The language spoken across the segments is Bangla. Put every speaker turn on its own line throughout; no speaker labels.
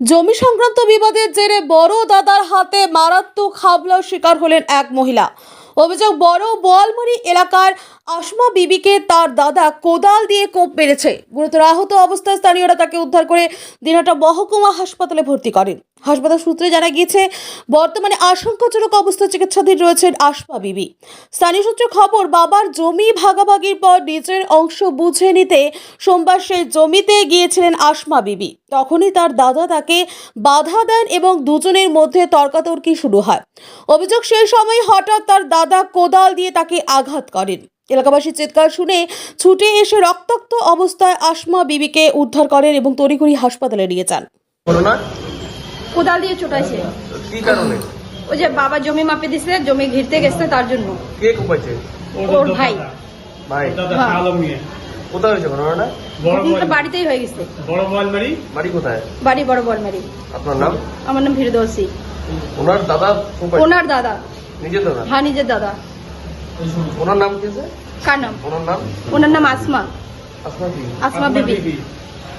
জমি সংক্রান্ত বিবাদের জেরে বড় দাদার হাতে মারাত্মক হামলার শিকার হলেন এক মহিলা। অভিযোগ, বড় বোয়ালমারি এলাকার আসমা বিবিকে তার দাদা কোদাল দিয়ে কোপ মেরেছে। গুরুতর আহত অবস্থায় স্থানীয়রা তাকে উদ্ধার করে দিনহাটা মহকুমা হাসপাতালে ভর্তি করেন। হাসপাতাল সূত্রে জানা গিয়েছে, বর্তমানে আশঙ্কাজনক অবস্থায় চিকিৎসাধীন রয়েছেন আসমা বিবি। স্থানীয় সূত্রে খবর, বাবার জমি ভাগাভাগির পর নিজের অংশ বুঝে নিতে সোমবার সেই জমিতে গিয়েছিলেন আসমা বিবি। তখনই তার দাদা তাকে বাধা দেন এবং দুজনের মধ্যে তর্কাতর্কি শুরু হয়। অভিযোগ সেই সময় হঠাৎ তার দাদা কোদাল দিয়ে তাকে আঘাত করেন। এলাকাবাসীর চিৎকার শুনে ছুটে এসে রক্তাক্ত অবস্থায় আসমা বিবিকে উদ্ধার করেন এবং তড়িঘড়ি হাসপাতালে নিয়ে যান।
কোদাল দিয়ে চোটাইছে।
কি কারণে?
ওই যে বাবা জমি মাপে দিছে জমি ঘিরতে গেছে তার জন্য।
কে কোপাইছে?
ওর ভাই।
ভাই।
দাদা
হ্যাঁ।
আলম নিয়ে।
কোথায় হয়েছে ঘটনাটা?
বাড়িতেই হয়ে গেছে।
বড় বলমারি।
বাড়ি কোথায়?
বাড়ি বড় বলমারি।
আপনার নাম?
আমার নাম ভিরদর্শী
ওনার দাদা
ওনার দাদা।
নিজের দাদা?
হ্যাঁ নিজের দাদা।
ওনার নাম কি আছে
কার নাম?
ওনার নাম?
ওনার নাম আসমা।
আপনার কি
আসমা বিবি।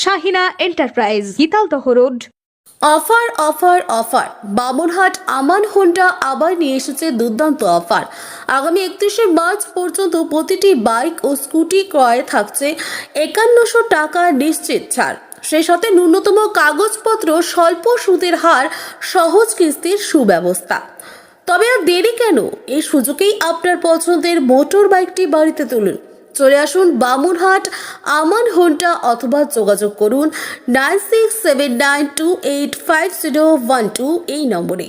Shahina enterprise Gitaldaha road.
Offer offer offer. Bamanhat Aman Honda আবার নিয়ে এসেছে দুর্দান্ত অফার। আগামী একত্রিশে মার্চ পর্যন্ত প্রতিটি বাইক ও স্কুটি ক্রয়ে থাকছে একান্নশো টাকা নিশ্চিত ছাড়। সেই সাথে ন্যূনতম কাগজপত্র, স্বল্প সুদের হার, সহজ কিস্তির সুব্যবস্থা। তবে আর দেরি কেন? এই সুযোগেই আপনার পছন্দের মোটর বাইকটি বাড়িতে তুলুন। চলে আসুন বামুনহাট, আমান হোনটা অথবা যোগাযোগ করুন nine six seven nine two eight five zero one two এই নম্বরে।